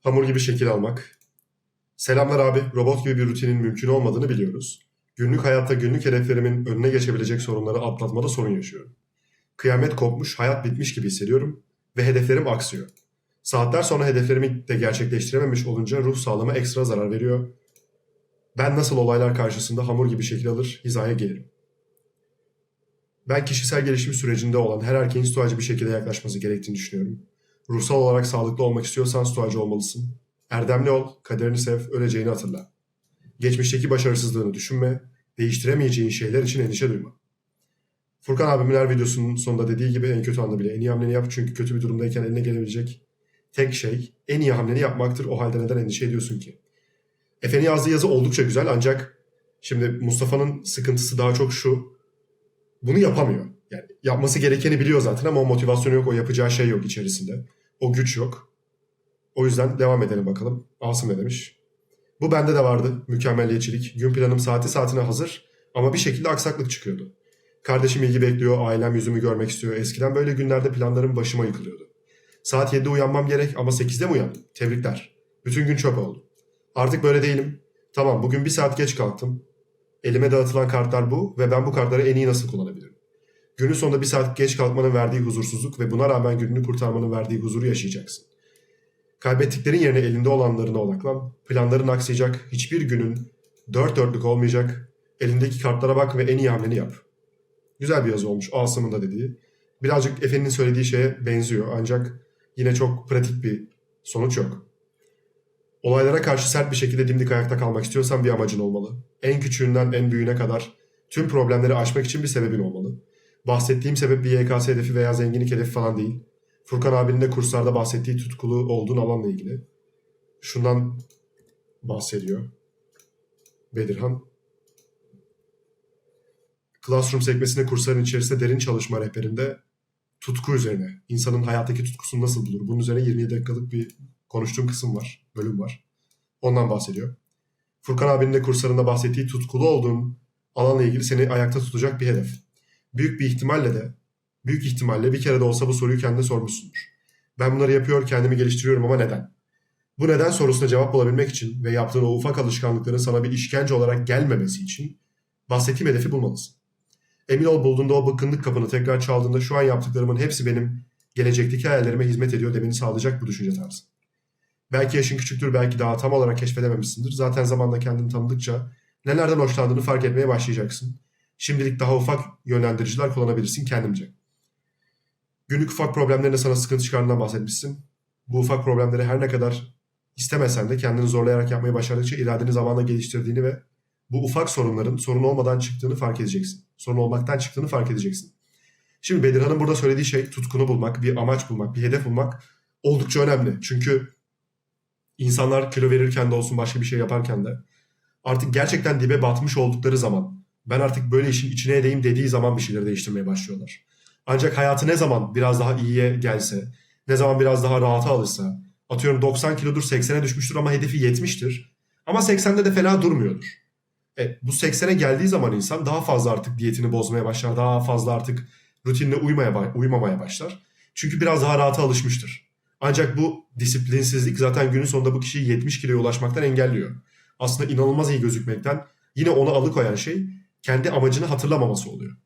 Hamur gibi şekil almak. Selamlar abi, robot gibi bir rutinin mümkün olmadığını biliyoruz. Günlük hayatta günlük hedeflerimin önüne geçebilecek sorunları atlatmada sorun yaşıyorum. Kıyamet kopmuş, hayat bitmiş gibi hissediyorum ve hedeflerim aksıyor. Saatler sonra hedeflerimi de gerçekleştirememiş olunca ruh sağlığıma ekstra zarar veriyor. Ben nasıl olaylar karşısında hamur gibi şekil alır, hizaya gelirim. Ben kişisel gelişim sürecinde olan her erkeğin stoacı bir şekilde yaklaşması gerektiğini düşünüyorum. Ruhsal olarak sağlıklı olmak istiyorsan stoacı olmalısın. Erdemli ol, kaderini sev, öleceğini hatırla. Geçmişteki başarısızlığını düşünme, değiştiremeyeceğin şeyler için endişe duyma. Furkan abimin her videosunun sonunda dediği gibi en kötü anda bile en iyi hamleni yap çünkü kötü bir durumdayken eline gelebilecek tek şey en iyi hamleni yapmaktır. O halde neden endişe ediyorsun ki? Efe'nin yazdığı yazı oldukça güzel ancak şimdi Mustafa'nın sıkıntısı daha çok şu. Bunu yapamıyor. Yani yapması gerekeni biliyor zaten ama o motivasyonu yok, o yapacağı şey yok içerisinde. O güç yok. O yüzden devam edelim bakalım. Asım ne demiş? Bu bende de vardı mükemmelliyetçilik. Gün planım saati saatine hazır ama bir şekilde aksaklık çıkıyordu. Kardeşim ilgi bekliyor, ailem yüzümü görmek istiyor. Eskiden böyle günlerde planlarım başıma yıkılıyordu. Saat 7'de uyanmam gerek ama 8'de mi uyandım? Tebrikler. Bütün gün çöp oldu. Artık böyle değilim. Tamam bugün bir saat geç kalktım. Elime dağıtılan kartlar bu ve ben bu kartları en iyi nasıl kullanabilirim? Günün sonunda bir saat geç kalkmanın verdiği huzursuzluk ve buna rağmen gününü kurtarmanın verdiği huzuru yaşayacaksın. Kaybettiklerin yerine elinde olanlarına odaklan. Planların aksayacak, hiçbir günün dört dörtlük olmayacak. Elindeki kartlara bak ve en iyi hamleni yap. Güzel bir yazı olmuş Asım'ın da dediği. Birazcık Efe'nin söylediği şeye benziyor ancak yine çok pratik bir sonuç yok. Olaylara karşı sert bir şekilde dimdik ayakta kalmak istiyorsan bir amacın olmalı. En küçüğünden en büyüğüne kadar tüm problemleri aşmak için bir sebebin olmalı. Bahsettiğim sebep bir YKS hedefi veya zenginlik hedefi falan değil. Furkan abinin de kurslarda bahsettiği tutkulu olduğun alanla ilgili. Şundan bahsediyor. Bedirhan. Classroom sekmesinde kursların içerisinde derin çalışma rehberinde tutku üzerine, insanın hayattaki tutkusunu nasıl bulur? Bunun üzerine 27 dakikalık bir konuştuğum kısım var, bölüm var. Ondan bahsediyor. Furkan abinin de kurslarında bahsettiği tutkulu olduğun alanla ilgili seni ayakta tutacak bir hedef. Büyük bir ihtimalle de, büyük ihtimalle bir kere de olsa bu soruyu kendine sormuşsundur. Ben bunları yapıyor, kendimi geliştiriyorum ama neden? Bu neden sorusuna cevap bulabilmek için ve yaptığın o ufak alışkanlıkların sana bir işkence olarak gelmemesi için bahsettiğim hedefi bulmalısın. Emin ol bulduğunda o bıkkınlık kapını tekrar çaldığında şu an yaptıklarımın hepsi benim gelecekteki hayallerime hizmet ediyor demeni sağlayacak bu düşünce tarzı. Belki yaşın küçüktür, belki daha tam olarak keşfedememişsindir. Zaten zamanla kendini tanıdıkça nelerden hoşlandığını fark etmeye başlayacaksın. Şimdilik daha ufak yönlendiriciler kullanabilirsin kendimce. Günlük ufak problemlerinde sana sıkıntı çıkardığından bahsetmişsin. Bu ufak problemleri her ne kadar istemesen de kendini zorlayarak yapmayı başardıkça iradeni zamanla geliştirdiğini ve bu ufak sorunların sorun olmadan çıktığını fark edeceksin. Sorun olmaktan çıktığını fark edeceksin. Şimdi Bedirhan'ın burada söylediği şey tutkunu bulmak, bir amaç bulmak, bir hedef bulmak oldukça önemli. Çünkü insanlar kilo verirken de olsun başka bir şey yaparken de artık gerçekten dibe batmış oldukları zaman ben artık böyle işin içine edeyim dediği zaman bir şeyleri değiştirmeye başlıyorlar. Ancak hayatı ne zaman biraz daha iyiye gelse, ne zaman biraz daha rahata alırsa, atıyorum 90 kilodur 80'e düşmüştür ama hedefi 70'tir. Ama 80'de de fena durmuyordur. E, bu 80'e geldiği zaman insan daha fazla artık diyetini bozmaya başlar. Daha fazla artık rutinine uymaya, uymamaya başlar. Çünkü biraz daha rahata alışmıştır. Ancak bu disiplinsizlik zaten günün sonunda bu kişiyi 70 kiloya ulaşmaktan engelliyor. Aslında inanılmaz iyi gözükmekten yine onu alıkoyan şey kendi amacını hatırlamaması oluyor.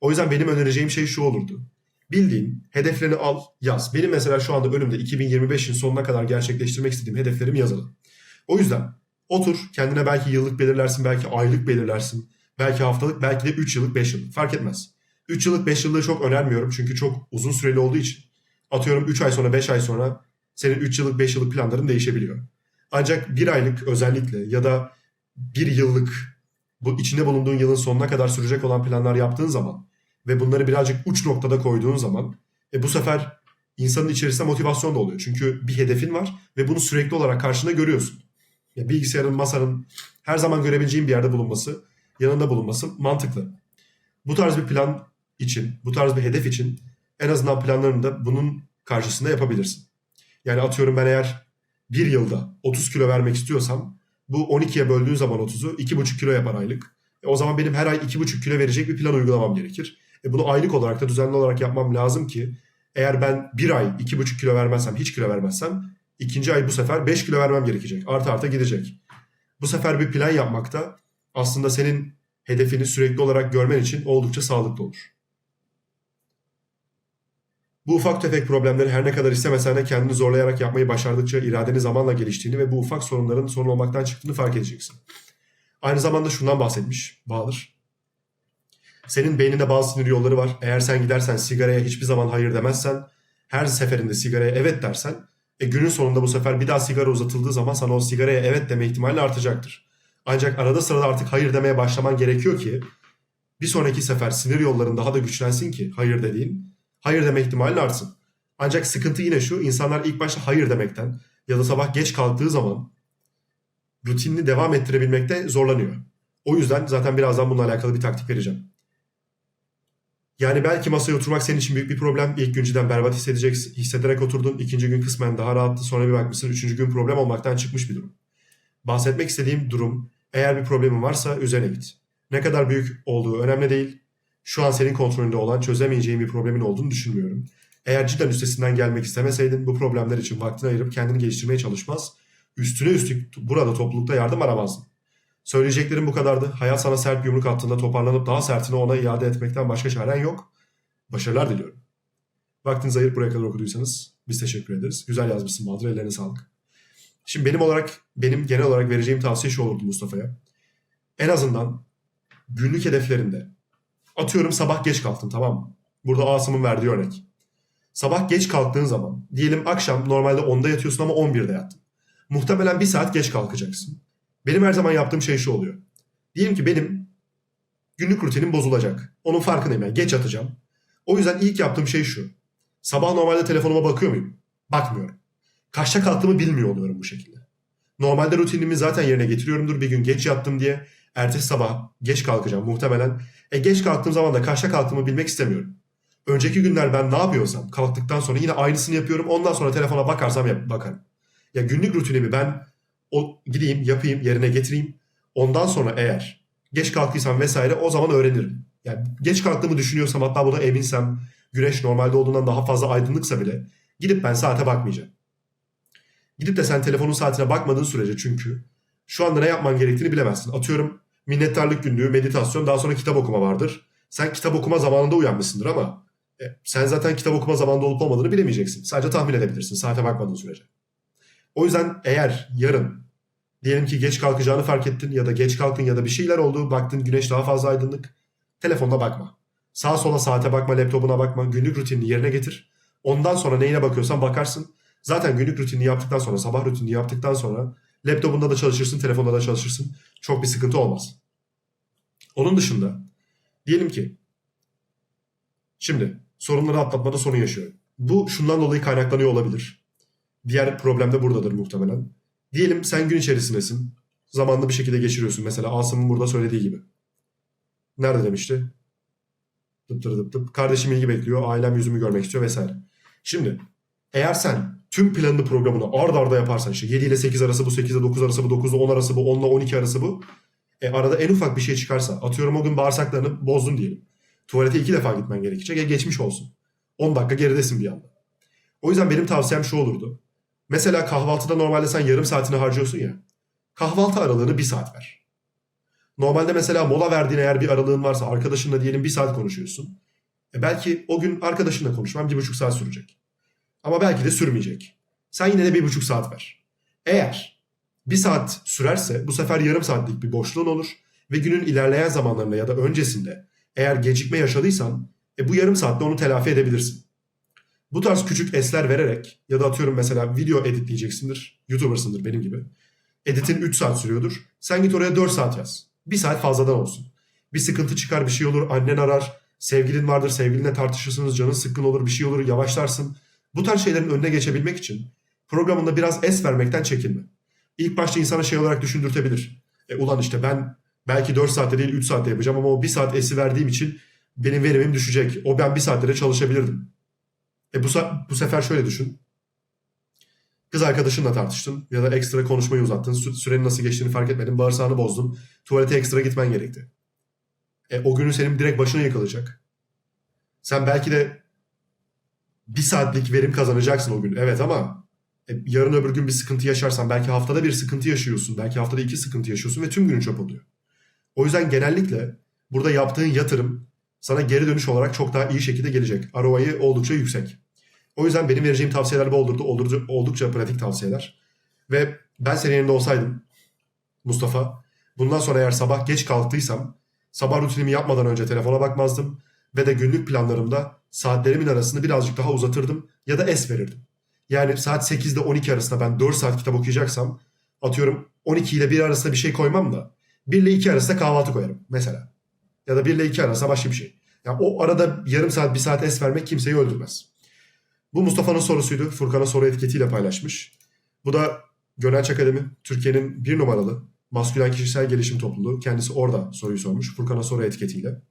O yüzden benim önereceğim şey şu olurdu. Bildiğin hedeflerini al, yaz. Benim mesela şu anda önümde 2025'in sonuna kadar gerçekleştirmek istediğim hedeflerim yazılı. O yüzden otur kendine belki yıllık belirlersin, belki aylık belirlersin. Belki haftalık, belki de 3 yıllık, 5 yıllık fark etmez. 3 yıllık, 5 yıllığı çok önermiyorum çünkü çok uzun süreli olduğu için. Atıyorum 3 ay sonra, 5 ay sonra senin 3 yıllık, 5 yıllık planların değişebiliyor. Ancak 1 aylık özellikle ya da 1 yıllık bu içinde bulunduğun yılın sonuna kadar sürecek olan planlar yaptığın zaman ve bunları birazcık uç noktada koyduğun zaman e bu sefer insanın içerisinde motivasyon da oluyor. Çünkü bir hedefin var ve bunu sürekli olarak karşında görüyorsun. Ya bilgisayarın, masanın her zaman görebileceğin bir yerde bulunması, yanında bulunması mantıklı. Bu tarz bir plan için, bu tarz bir hedef için en azından planlarını da bunun karşısında yapabilirsin. Yani atıyorum ben eğer bir yılda 30 kilo vermek istiyorsam bu 12'ye böldüğün zaman 30'u 2,5 kilo yapar aylık. E o zaman benim her ay 2,5 kilo verecek bir plan uygulamam gerekir. E bunu aylık olarak da düzenli olarak yapmam lazım ki eğer ben bir ay 2,5 kilo vermezsem, hiç kilo vermezsem İkinci ay bu sefer 5 kilo vermem gerekecek. Arta arta gidecek. Bu sefer bir plan yapmakta aslında senin hedefini sürekli olarak görmen için oldukça sağlıklı olur. Bu ufak tefek problemleri her ne kadar istemesen de kendini zorlayarak yapmayı başardıkça iradeni zamanla geliştiğini ve bu ufak sorunların sorun olmaktan çıktığını fark edeceksin. Aynı zamanda şundan bahsetmiş Bahadır. Senin beyninde bazı sinir yolları var. Eğer sen gidersen sigaraya hiçbir zaman hayır demezsen, her seferinde sigaraya evet dersen, e günün sonunda bu sefer bir daha sigara uzatıldığı zaman sana o sigaraya evet deme ihtimali artacaktır. Ancak arada sırada artık hayır demeye başlaman gerekiyor ki bir sonraki sefer sinir yolların daha da güçlensin ki hayır dediğin hayır deme ihtimalin artsın. Ancak sıkıntı yine şu insanlar ilk başta hayır demekten ya da sabah geç kalktığı zaman rutinini devam ettirebilmekte zorlanıyor. O yüzden zaten birazdan bununla alakalı bir taktik vereceğim. Yani belki masaya oturmak senin için büyük bir problem. İlk günceden berbat hissedeceksin. Hissederek oturdun. ikinci gün kısmen daha rahattı. Sonra bir bakmışsın üçüncü gün problem olmaktan çıkmış bir durum. Bahsetmek istediğim durum eğer bir problemin varsa üzerine git. Ne kadar büyük olduğu önemli değil. Şu an senin kontrolünde olan çözemeyeceğin bir problemin olduğunu düşünmüyorum. Eğer cidden üstesinden gelmek istemeseydin bu problemler için vaktini ayırıp kendini geliştirmeye çalışmaz. Üstüne üstlük burada toplulukta yardım aramazdın. Söyleyeceklerim bu kadardı. Hayat sana sert bir yumruk attığında toparlanıp daha sertini ona iade etmekten başka çaren yok. Başarılar diliyorum. Vaktinizi ayırıp buraya kadar okuduysanız biz teşekkür ederiz. Güzel yazmışsın Bahadır. Ellerine sağlık. Şimdi benim olarak, benim genel olarak vereceğim tavsiye şu olurdu Mustafa'ya. En azından günlük hedeflerinde atıyorum sabah geç kalktın tamam mı? Burada Asım'ın verdiği örnek. Sabah geç kalktığın zaman diyelim akşam normalde 10'da yatıyorsun ama 11'de yattın. Muhtemelen bir saat geç kalkacaksın. Benim her zaman yaptığım şey şu oluyor. Diyelim ki benim günlük rutinim bozulacak. Onun farkındayım yani geç atacağım. O yüzden ilk yaptığım şey şu. Sabah normalde telefonuma bakıyor muyum? Bakmıyorum. Kaçta kalktığımı bilmiyor oluyorum bu şekilde. Normalde rutinimi zaten yerine getiriyorumdur bir gün geç yattım diye. Ertesi sabah geç kalkacağım muhtemelen. E geç kalktığım zaman da kaçta kalktığımı bilmek istemiyorum. Önceki günler ben ne yapıyorsam kalktıktan sonra yine aynısını yapıyorum. Ondan sonra telefona bakarsam yap, bakarım. Ya günlük rutinimi ben o gideyim yapayım yerine getireyim. Ondan sonra eğer geç kalktıysam vesaire o zaman öğrenirim. Yani geç kalktığımı düşünüyorsam hatta buna eminsem güneş normalde olduğundan daha fazla aydınlıksa bile gidip ben saate bakmayacağım. Gidip de sen telefonun saatine bakmadığın sürece çünkü şu anda ne yapman gerektiğini bilemezsin. Atıyorum minnettarlık günlüğü, meditasyon daha sonra kitap okuma vardır. Sen kitap okuma zamanında uyanmışsındır ama e, sen zaten kitap okuma zamanında olup olmadığını bilemeyeceksin. Sadece tahmin edebilirsin saate bakmadığın sürece. O yüzden eğer yarın diyelim ki geç kalkacağını fark ettin ya da geç kalktın ya da bir şeyler oldu baktın güneş daha fazla aydınlık telefonda bakma. Sağa sola saate bakma, laptopuna bakma, günlük rutinini yerine getir. Ondan sonra neyine bakıyorsan bakarsın. Zaten günlük rutinini yaptıktan sonra, sabah rutinini yaptıktan sonra laptopunda da çalışırsın, telefonda da çalışırsın. Çok bir sıkıntı olmaz. Onun dışında diyelim ki şimdi sorunları atlatmada sorun yaşıyorum. Bu şundan dolayı kaynaklanıyor olabilir. Diğer problem de buradadır muhtemelen. Diyelim sen gün içerisindesin. Zamanlı bir şekilde geçiriyorsun. Mesela Asım'ın burada söylediği gibi. Nerede demişti? Dıp dıp dıp. Kardeşim ilgi bekliyor. Ailem yüzümü görmek istiyor vesaire. Şimdi eğer sen tüm planını programını ard arda yaparsan işte 7 ile 8 arası bu, 8 ile 9 arası bu, 9 ile 10 arası bu, 10 ile 12 arası bu. E arada en ufak bir şey çıkarsa atıyorum o gün bağırsaklarını bozdun diyelim. Tuvalete iki defa gitmen gerekecek. E geçmiş olsun. 10 dakika geridesin bir anda. O yüzden benim tavsiyem şu olurdu. Mesela kahvaltıda normalde sen yarım saatini harcıyorsun ya. Kahvaltı aralığını bir saat ver. Normalde mesela mola verdiğin eğer bir aralığın varsa arkadaşınla diyelim bir saat konuşuyorsun. E belki o gün arkadaşınla konuşman bir buçuk saat sürecek. Ama belki de sürmeyecek. Sen yine de bir buçuk saat ver. Eğer bir saat sürerse bu sefer yarım saatlik bir boşluğun olur ve günün ilerleyen zamanlarında ya da öncesinde eğer gecikme yaşadıysan e bu yarım saatte onu telafi edebilirsin. Bu tarz küçük esler vererek ya da atıyorum mesela video editleyeceksindir. YouTuber'sındır benim gibi. Editin 3 saat sürüyordur. Sen git oraya 4 saat yaz. Bir saat fazladan olsun. Bir sıkıntı çıkar bir şey olur annen arar. Sevgilin vardır sevgilinle tartışırsınız canın sıkkın olur bir şey olur yavaşlarsın. Bu tarz şeylerin önüne geçebilmek için programında biraz es vermekten çekinme. İlk başta insana şey olarak düşündürtebilir. E ulan işte ben belki 4 saatte değil 3 saatte yapacağım ama o 1 saat esi verdiğim için benim verimim düşecek. O ben 1 saatte de çalışabilirdim. E bu, bu sefer şöyle düşün. Kız arkadaşınla tartıştın ya da ekstra konuşmayı uzattın. Sürenin nasıl geçtiğini fark etmedin. Bağırsağını bozdun. Tuvalete ekstra gitmen gerekti. E, o günü senin direkt başına yıkılacak. Sen belki de bir saatlik verim kazanacaksın o gün. Evet ama E, yarın öbür gün bir sıkıntı yaşarsan belki haftada bir sıkıntı yaşıyorsun. Belki haftada iki sıkıntı yaşıyorsun ve tüm günün çöp oluyor. O yüzden genellikle burada yaptığın yatırım sana geri dönüş olarak çok daha iyi şekilde gelecek. ROI'yi oldukça yüksek. O yüzden benim vereceğim tavsiyeler bu olurdu. Oldukça, oldukça pratik tavsiyeler. Ve ben senin yerinde olsaydım Mustafa, bundan sonra eğer sabah geç kalktıysam sabah rutinimi yapmadan önce telefona bakmazdım ve de günlük planlarımda saatlerimin arasını birazcık daha uzatırdım ya da es verirdim. Yani saat 8 ile 12 arasında ben 4 saat kitap okuyacaksam atıyorum 12 ile 1 arasında bir şey koymam da 1 ile 2 arasında kahvaltı koyarım mesela. Ya da 1 ile 2 arasında başka bir şey. Yani o arada yarım saat bir saat es vermek kimseyi öldürmez. Bu Mustafa'nın sorusuydu. Furkan'a soru etiketiyle paylaşmış. Bu da Gönenç Akademi, Türkiye'nin bir numaralı maskülen kişisel gelişim topluluğu. Kendisi orada soruyu sormuş. Furkan'a soru etiketiyle.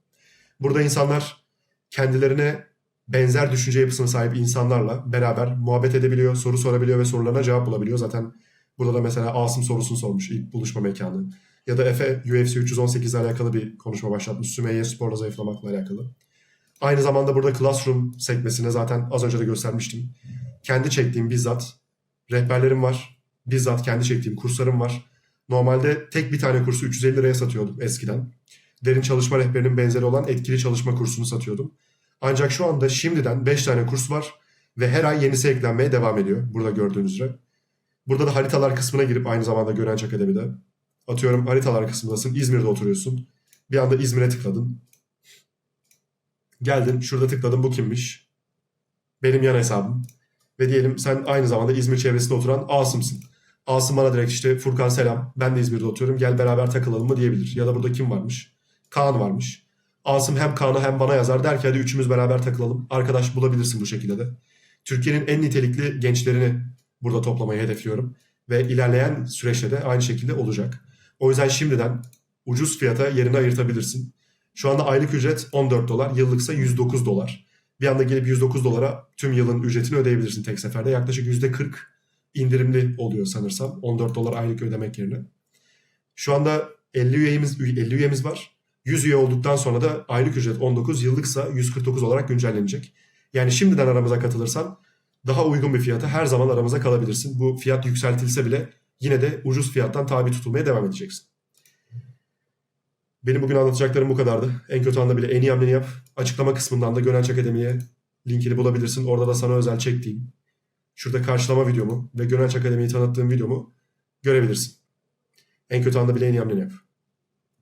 Burada insanlar kendilerine benzer düşünce yapısına sahip insanlarla beraber muhabbet edebiliyor, soru sorabiliyor ve sorularına cevap bulabiliyor. Zaten burada da mesela Asım sorusunu sormuş ilk buluşma mekanı. Ya da Efe UFC 318 ile alakalı bir konuşma başlatmış. Sümeyye sporla zayıflamakla alakalı. Aynı zamanda burada Classroom sekmesine zaten az önce de göstermiştim. Kendi çektiğim bizzat rehberlerim var. Bizzat kendi çektiğim kurslarım var. Normalde tek bir tane kursu 350 liraya satıyordum eskiden. Derin çalışma rehberinin benzeri olan etkili çalışma kursunu satıyordum. Ancak şu anda şimdiden 5 tane kurs var ve her ay yenisi eklenmeye devam ediyor. Burada gördüğünüz üzere. Burada da haritalar kısmına girip aynı zamanda Görenç Akademi'de. Atıyorum haritalar kısmındasın. İzmir'de oturuyorsun. Bir anda İzmir'e tıkladın. Geldin şurada tıkladın bu kimmiş? Benim yan hesabım. Ve diyelim sen aynı zamanda İzmir çevresinde oturan Asım'sın. Asım bana direkt işte Furkan selam ben de İzmir'de oturuyorum gel beraber takılalım mı diyebilir. Ya da burada kim varmış? Kaan varmış. Asım hem Kaan'a hem bana yazar der ki hadi üçümüz beraber takılalım. Arkadaş bulabilirsin bu şekilde de. Türkiye'nin en nitelikli gençlerini burada toplamayı hedefliyorum. Ve ilerleyen süreçte de aynı şekilde olacak. O yüzden şimdiden ucuz fiyata yerini ayırtabilirsin. Şu anda aylık ücret 14 dolar, yıllıksa 109 dolar. Bir anda gelip 109 dolara tüm yılın ücretini ödeyebilirsin tek seferde. Yaklaşık %40 indirimli oluyor sanırsam 14 dolar aylık ödemek yerine. Şu anda 50 üyemiz 50 üyemiz var. 100 üye olduktan sonra da aylık ücret 19, yıllıksa 149 olarak güncellenecek. Yani şimdiden aramıza katılırsan daha uygun bir fiyata her zaman aramıza kalabilirsin. Bu fiyat yükseltilse bile yine de ucuz fiyattan tabi tutulmaya devam edeceksin. Benim bugün anlatacaklarım bu kadardı. En kötü anda bile en iyi hamleni yap. Açıklama kısmından da Gönenç Akademi'ye linkini bulabilirsin. Orada da sana özel çektiğim, şurada karşılama videomu ve Gönenç Akademi'yi tanıttığım videomu görebilirsin. En kötü anda bile en iyi hamleni yap.